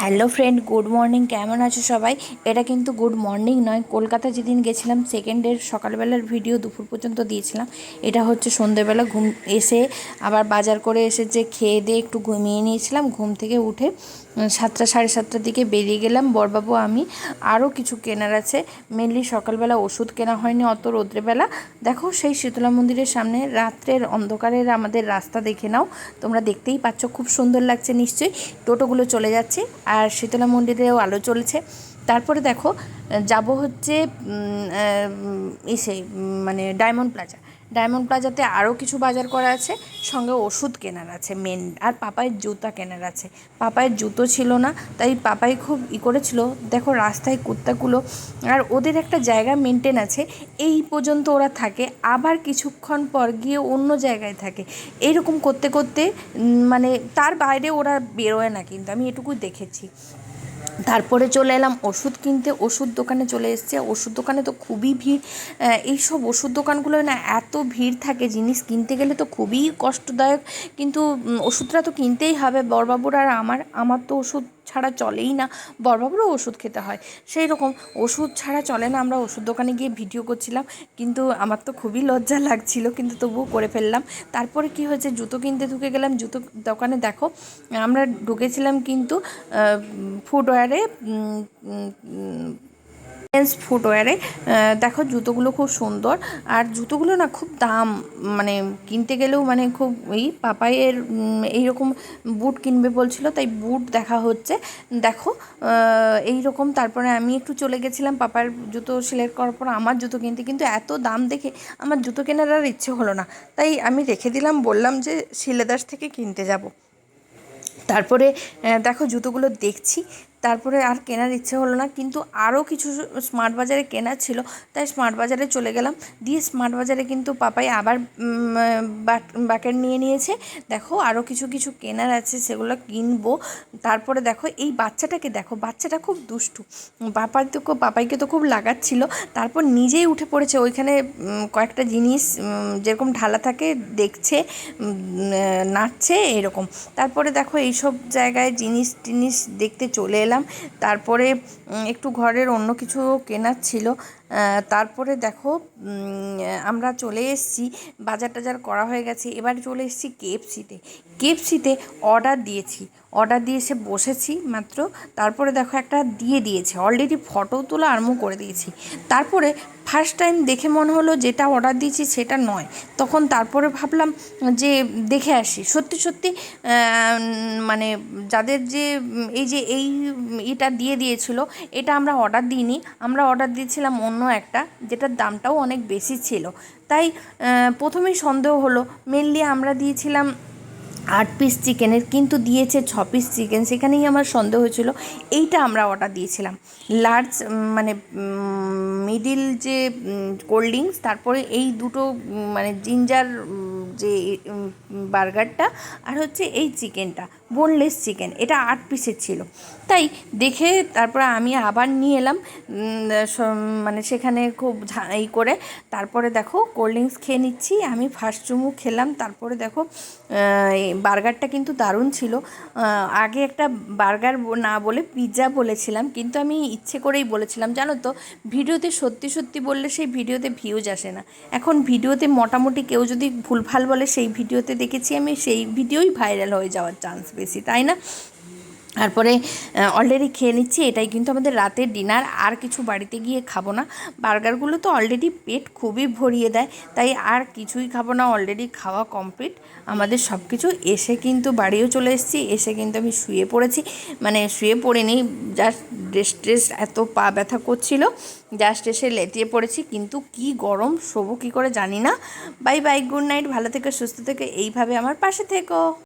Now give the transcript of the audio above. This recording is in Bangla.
Hello friend, good morning. কেমন আছো সবাই? এটা কিন্তু গুড মর্নিং নয়, কলকাতা যেদিন গেছিলাম সেকেন্ডের সকালবেলার ভিডিও দুপুর পর্যন্ত দিয়েছিলাম। এটা হচ্ছে সন্ধেবেলা, ঘুম এসে আবার বাজার করে এসে যে খেয়ে দিয়ে একটু ঘুমিয়ে নিয়েছিলাম, ঘুম থেকে উঠে সাতটা, সাড়ে সাতটার দিকে বেরিয়ে গেলাম। বরবাবু, আমি আরও কিছু কেনার আছে। মেনলি সকালবেলা ওষুধ কেনা হয়নি অত রোদ্রেবেলা দেখো, সেই শীতলা মন্দিরের সামনে রাত্রের অন্ধকারের আমাদের রাস্তা দেখে নাও। তোমরা দেখতেই পাচ্ছ, খুব সুন্দর লাগছে নিশ্চয়ই। টোটোগুলো চলে যাচ্ছে আর শীতলা মন্দিরেও আলো চলছে। তারপরে দেখো, যাব হচ্ছে ইসে মানে ডায়মন্ড প্লাজা। ডায়মন্ড প্লাজাতে আরও কিছু বাজার করা আছে, সঙ্গে ওষুধ কেনার আছে মেন আর পাপায়ের জুতা কেনার আছে। পাপায়ের জুতো ছিল না, তাই পাপাই খুব ই করেছিল, দেখো রাস্তায় কুত্তাগুলো, আর ওদের একটা জায়গা মেনটেন আছে, এই পর্যন্ত ওরা থাকে, আবার কিছুক্ষণ পর গিয়ে অন্য জায়গায় থাকে। এইরকম করতে করতে মানে তার বাইরে ওরা বেরোয় না কিন্তু, আমি এটুকু দেখেছি। তারপরে চলে এলাম ওষুধ কিনতে, ওষুধ দোকানে চলে এসছে। ওষুধ দোকানে তো খুবই ভিড়। এইসব ওষুধ দোকানগুলো না এত ভিড় থাকে, জিনিস কিনতে গেলে তো খুবই কষ্টদায়ক। কিন্তু ওষুধটা তো কিনতেই হবে বড়বাবুর আর আমার। আমার তো ওষুধ ছাড়া চলেই না। বড়বাবুরও ওষুধ খেতে হয়। সেই রকম ওষুধ ছাড়া চলে না। আমরা ওষুধ দোকানে গিয়ে ভিডিও করছিলাম। কিন্তু আমার তো খুবই লজ্জা লাগছিল। কিন্তু তবুও করে ফেললাম। তারপরে কি হয়েছে? জুতো কিনতে ঢুকে গেলাম। জুতো দোকানে দেখো, আমরা ঢুকেছিলাম কিন্তু ফুটওয়্যারে মেন্স ফুটওয়্যারে দেখো জুতোগুলো খুব সুন্দর। আর জুতোগুলো না খুব দাম মানে কিনতে গেলেও মানে খুব ওই পাপাইয়ের এইরকম বুট কিনবে বলছিল, তাই বুট দেখা হচ্ছে। দেখো এই রকম তারপরে আমি একটু চলে গেছিলাম পাপার জুতো সিলেক্ট করার পর আমার জুতো কিনতে, কিন্তু এত দাম দেখে আমার জুতো কেনার আর ইচ্ছে হলো না। তাই আমি রেখে দিলাম, বললাম যে শিলেদাস থেকে কিনতে যাব। তারপরে দেখো জুতোগুলো দেখছি তারপরে আর কেনার ইচ্ছে হলো না, কিন্তু আরও কিছু স্মার্ট বাজারে কেনার ছিল, তাই স্মার্ট বাজারে চলে গেলাম। দিয়ে স্মার্ট বাজারে কিন্তু পাপাই আবার বাকেট নিয়ে নিয়েছে। দেখো আরও কিছু কিছু কেনার আছে, সেগুলো কিনবো। তারপরে দেখো এই বাচ্চাটাকে দেখো, বাচ্চাটা খুব দুষ্টু। পাপাই তো পাপাইকে তো খুব লাগাচ্ছিল। তারপর নিজেই উঠে পড়েছে, ওইখানে কয়েকটা জিনিস যেরকম ঢালা থাকে, দেখছে নাচছে, এরকম। তারপরে দেখো এইসব জায়গায় জিনিস টিনিস দেখতে চলে এলাম তারপরে একটু ঘরের অন্য কিছু কেনার ছিল। তারপরে দেখো আমরা চলে এসেছি, বাজার টাজার করা হয়ে গেছে। এবার চলে এসেছি কেএফসিতে কেএফসিতে অর্ডার দিয়েছি। অর্ডার দিয়ে এসে বসেছি মাত্র। তারপরে দেখো একটা দিয়ে দিয়েছে। অলরেডি ফটো তোলা আরম্ভ করে দিয়েছি। তারপরে ফার্স্ট টাইম দেখে মনে হলো যেটা অর্ডার দিয়েছি সেটা নয়। তখন তারপরে ভাবলাম যে দেখে আসি। সত্যি সত্যি মানে যাদের যে, এই যে, এই এটা দিয়ে দিয়েছিল, এটা আমরা অর্ডার দিইনি। আমরা অর্ডার দিয়েছিলাম অন্য একটা, যেটার দামটাও অনেক বেশি ছিল। তাই প্রথমেই সন্দেহ হলো। মেনলি আমরা দিয়েছিলাম আট পিস চিকেনের কিন্তু দিয়েছে ছ পিস চিকেন সেখানেই আমার সন্দেহ হয়েছিল। এইটা আমরা অর্ডার দিয়েছিলাম। লার্জ মানে মিডিল যে কোল্ড ড্রিঙ্কস তারপরে এই দুটো মানে জিঞ্জার যে বার্গারটা, আর হচ্ছে এই চিকেনটা বোনলেস চিকেন এটা আট পিসের ছিল। তাই দেখে তারপরে আমি আবার নিয়ে এলাম মানে সেখানে খুব এই করে। তারপরে দেখো কোল্ড ড্রিঙ্কস খেয়ে নিচ্ছি, আমি ফার্স্ট চুমু খেলাম। তারপরে দেখো বার্গারটা কিন্তু দারুণ ছিল। আগে একটা বার্গার না বলে পিৎজা বলেছিলাম, কিন্তু আমি ইচ্ছে করেই বলেছিলাম, জানো তো, ভিডিওতে সত্যি সত্যি বললে সেই ভিডিওতে ভিউজ আসে না। এখন ভিডিওতে মোটামুটি কেউ যদি ভুলভাল বলে, সেই ভিডিওতে দেখেছি আমি, সেই ভিডিওই ভাইরাল হয়ে যাওয়ার চান্স বেশি, তাই না? তারপরে অলরেডি খেয়ে নিচ্ছি, এটাই কিন্তু আমাদের রাতের ডিনার আর কিছু বাড়িতে গিয়ে খাব না। বার্গারগুলো তো অলরেডি পেট খুবই ভরিয়ে দেয়, তাই আর কিছুই খাব না অলরেডি খাওয়া কমপ্লিট আমাদের সব কিছু এসে কিন্তু বাড়িও চলে এসেছি, এসে কিন্তু আমি শুয়ে পড়েছি। মানে শুয়ে পড়িনি জাস্ট ড্রেস ট্রেস এত পা ব্যথা করছিল। জাস্ট এসে লেটিয়ে পড়েছি, কিন্তু কি গরম, শোবো কী করে জানি না। বাই বাই গুড নাইট ভালো থেকে, সুস্থ থেকে, এইভাবে আমার পাশে থেকো।